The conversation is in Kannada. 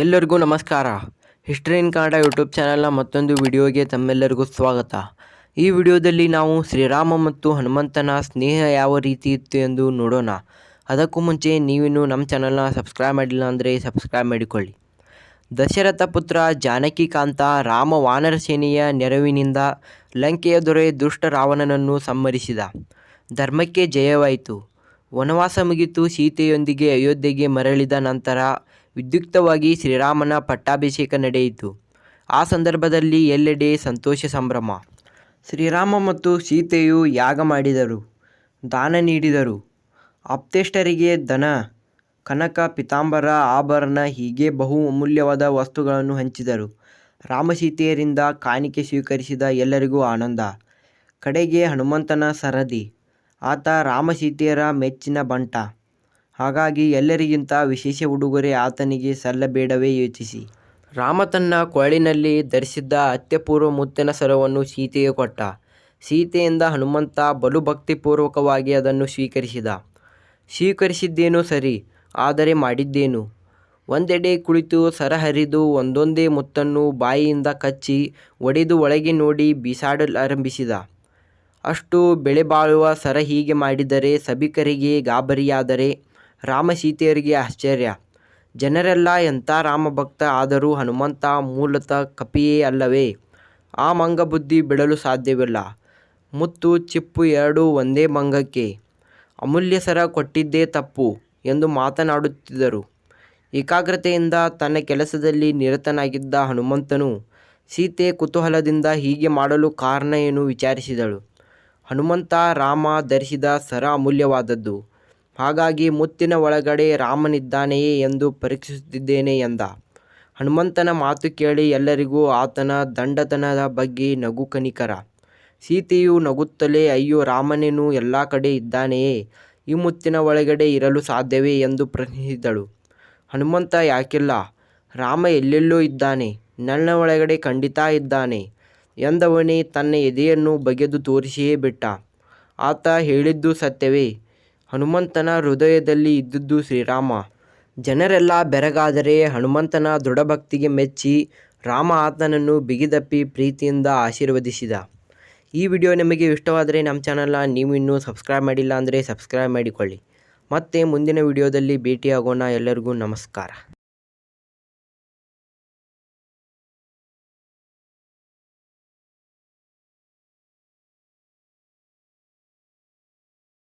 ಎಲ್ಲರಿಗೂ ನಮಸ್ಕಾರ. ಹಿಸ್ಟ್ರಿ ಇನ್ ಕನ್ನಡ ಯೂಟ್ಯೂಬ್ ಚಾನಲ್ನ ಮತ್ತೊಂದು ವಿಡಿಯೋಗೆ ತಮ್ಮೆಲ್ಲರಿಗೂ ಸ್ವಾಗತ. ಈ ವಿಡಿಯೋದಲ್ಲಿ ನಾವು ಶ್ರೀರಾಮ ಮತ್ತು ಹನುಮಂತನ ಸ್ನೇಹ ಯಾವ ರೀತಿ ಇತ್ತು ಎಂದು ನೋಡೋಣ. ಅದಕ್ಕೂ ಮುಂಚೆ ನೀವಿನ್ನೂ ನಮ್ಮ ಚಾನಲ್ನ ಸಬ್ಸ್ಕ್ರೈಬ್ ಮಾಡಿಲ್ಲ ಅಂದರೆ ಸಬ್ಸ್ಕ್ರೈಬ್ ಮಾಡಿಕೊಳ್ಳಿ. ದಶರಥ ಪುತ್ರ ಜಾನಕಿ ಕಾಂತ ರಾಮ ವಾನರ ಸೇನೆಯ ನೆರವಿನಿಂದ ಲಂಕೆಯ ದೊರೆ ದುಷ್ಟ ರಾವಣನನ್ನು ಸಂಹರಿಸಿದ. ಧರ್ಮಕ್ಕೆ ಜಯವಾಯಿತು. ವನವಾಸ ಮುಗಿತು ಸೀತೆಯೊಂದಿಗೆ ಅಯೋಧ್ಯೆಗೆ ಮರಳಿದ ನಂತರ ವಿದ್ಯುಕ್ತವಾಗಿ ಶ್ರೀರಾಮನ ಪಟ್ಟಾಭಿಷೇಕ ನಡೆಯಿತು. ಆ ಸಂದರ್ಭದಲ್ಲಿ ಎಲ್ಲೆಡೆ ಸಂತೋಷ ಸಂಭ್ರಮ. ಶ್ರೀರಾಮ ಮತ್ತು ಸೀತೆಯು ಯಾಗ ಮಾಡಿದರು, ದಾನ ನೀಡಿದರು. ಆಪ್ತೇಷ್ಟರಿಗೆ ದನ ಕನಕ, ಪಿತಾಂಬರ, ಆಭರಣ ಹೀಗೆ ಬಹು ಅಮೂಲ್ಯವಾದ ವಸ್ತುಗಳನ್ನು ಹಂಚಿದರು. ರಾಮಸೀತೆಯರಿಂದ ಕಾಣಿಕೆ ಸ್ವೀಕರಿಸಿದ ಎಲ್ಲರಿಗೂ ಆನಂದ. ಕಡೆಗೆ ಹನುಮಂತನ ಸರದಿ. ಆತ ರಾಮಸೀತೆಯರ ಮೆಚ್ಚಿನ ಬಂಟ. ಹಾಗಾಗಿ ಎಲ್ಲರಿಗಿಂತ ವಿಶೇಷ ಉಡುಗೊರೆ ಆತನಿಗೆ ಸಲ್ಲಬೇಡವೇ ಯೋಚಿಸಿ. ರಾಮ ತನ್ನ ಕೊಳಲಿನಲ್ಲಿ ಧರಿಸಿದ್ದ ಅತ್ಯಪೂರ್ವ ಮುತ್ತಿನ ಸರವನ್ನು ಸೀತೆಗೆ ಕೊಟ್ಟ. ಸೀತೆಯಿಂದ ಹನುಮಂತ ಬಲು ಭಕ್ತಿಪೂರ್ವಕವಾಗಿ ಅದನ್ನು ಸ್ವೀಕರಿಸಿದ. ಸ್ವೀಕರಿಸಿದ್ದೇನೋ ಸರಿ, ಆದರೆ ಮಾಡಿದ್ದೇನು? ಒಂದೆಡೆ ಕುಳಿತು ಸರ ಹರಿದು ಒಂದೊಂದೇ ಮುತ್ತನ್ನು ಬಾಯಿಯಿಂದ ಕಚ್ಚಿ ಒಡೆದು ಒಳಗೆ ನೋಡಿ ಬೀಸಾಡಲಾರಂಭಿಸಿದ ಅಷ್ಟು ಬೆಲೆ ಬಾಳುವ ಸರ ಹೀಗೆ ಮಾಡಿದರೆ ಸಭಿಕರಿಗೆ ಗಾಬರಿಯಾದರೆ ರಾಮ ಸೀತೆಯರಿಗೆ ಆಶ್ಚರ್ಯ. ಜನರೆಲ್ಲ ಎಂಥ ರಾಮಭಕ್ತ ಆದರೂ ಹನುಮಂತ ಮೂಲತಃ ಕಪಿಯೇ ಅಲ್ಲವೇ. ಆ ಮಂಗಬುದ್ಧಿ ಬಿಡಲು ಸಾಧ್ಯವಿಲ್ಲ. ಮುತ್ತು ಚಿಪ್ಪು ಎರಡೂ ಒಂದೇ ಮಂಗಕ್ಕೆ. ಅಮೂಲ್ಯ ಸರ ಕೊಟ್ಟಿದ್ದೇ ತಪ್ಪು ಎಂದು ಮಾತನಾಡುತ್ತಿದ್ದರು. ಏಕಾಗ್ರತೆಯಿಂದ ತನ್ನ ಕೆಲಸದಲ್ಲಿ ನಿರತನಾಗಿದ್ದ ಹನುಮಂತನು ಸೀತೆ ಕುತೂಹಲದಿಂದ ಹೀಗೆ ಮಾಡಲು ಕಾರಣ ಏನು ವಿಚಾರಿಸಿದಳು. ಹನುಮಂತ ರಾಮ ಧರಿಸಿದ ಸರ ಅಮೂಲ್ಯವಾದದ್ದು. ಹಾಗಾಗಿ ಮುತ್ತಿನ ಒಳಗಡೆ ರಾಮನಿದ್ದಾನೆಯೇ ಎಂದು ಪರೀಕ್ಷಿಸುತ್ತಿದ್ದೇನೆ ಎಂದ. ಹನುಮಂತನ ಮಾತು ಕೇಳಿ ಎಲ್ಲರಿಗೂ ಆತನ ದಂಡತನದ ಬಗ್ಗೆ ನಗು ಕನಿಕರ. ಸೀತೆಯು ನಗುತ್ತಲೇ, ಅಯ್ಯೋ, ರಾಮನೇನು ಎಲ್ಲ ಕಡೆ ಇದ್ದಾನೆಯೇ? ಈ ಮುತ್ತಿನ ಒಳಗಡೆ ಇರಲು ಸಾಧ್ಯವೇ? ಎಂದು ಪ್ರಶ್ನಿಸಿದಳು. ಹನುಮಂತ, ಯಾಕಿಲ್ಲ? ರಾಮ ಎಲ್ಲೆಲ್ಲೋ ಇದ್ದಾನೆ, ನನ್ನ ಒಳಗಡೆ ಖಂಡಿತ ಇದ್ದಾನೆ ಎಂದವನೇ ತನ್ನ ಎದೆಯನ್ನು ಬಗೆದು ತೋರಿಸಿಯೇ ಬಿಟ್ಟ. ಆತ ಹೇಳಿದ್ದು ಸತ್ಯವೇ. ಹನುಮಂತನ ಹೃದಯದಲ್ಲಿ ಇದ್ದದ್ದು ಶ್ರೀರಾಮ. ಜನರೆಲ್ಲ ಬೆರಗಾದರೆ ಹನುಮಂತನ ದೃಢಭಕ್ತಿಗೆ ಮೆಚ್ಚಿ ರಾಮ ಆತನನ್ನು ಬಿಗಿದಪ್ಪಿ ಪ್ರೀತಿಯಿಂದ ಆಶೀರ್ವದಿಸಿದ. ಈ ವಿಡಿಯೋ ನಿಮಗೆ ಇಷ್ಟವಾದರೆ ನಮ್ಮ ಚಾನಲ್ನ ನೀವು ಇನ್ನೂ ಸಬ್ಸ್ಕ್ರೈಬ್ ಮಾಡಿಲ್ಲ ಅಂದರೆ ಸಬ್ಸ್ಕ್ರೈಬ್ ಮಾಡಿಕೊಳ್ಳಿ. ಮತ್ತೆ ಮುಂದಿನ ವಿಡಿಯೋದಲ್ಲಿ ಭೇಟಿಯಾಗೋಣ. ಎಲ್ಲರಿಗೂ ನಮಸ್ಕಾರ.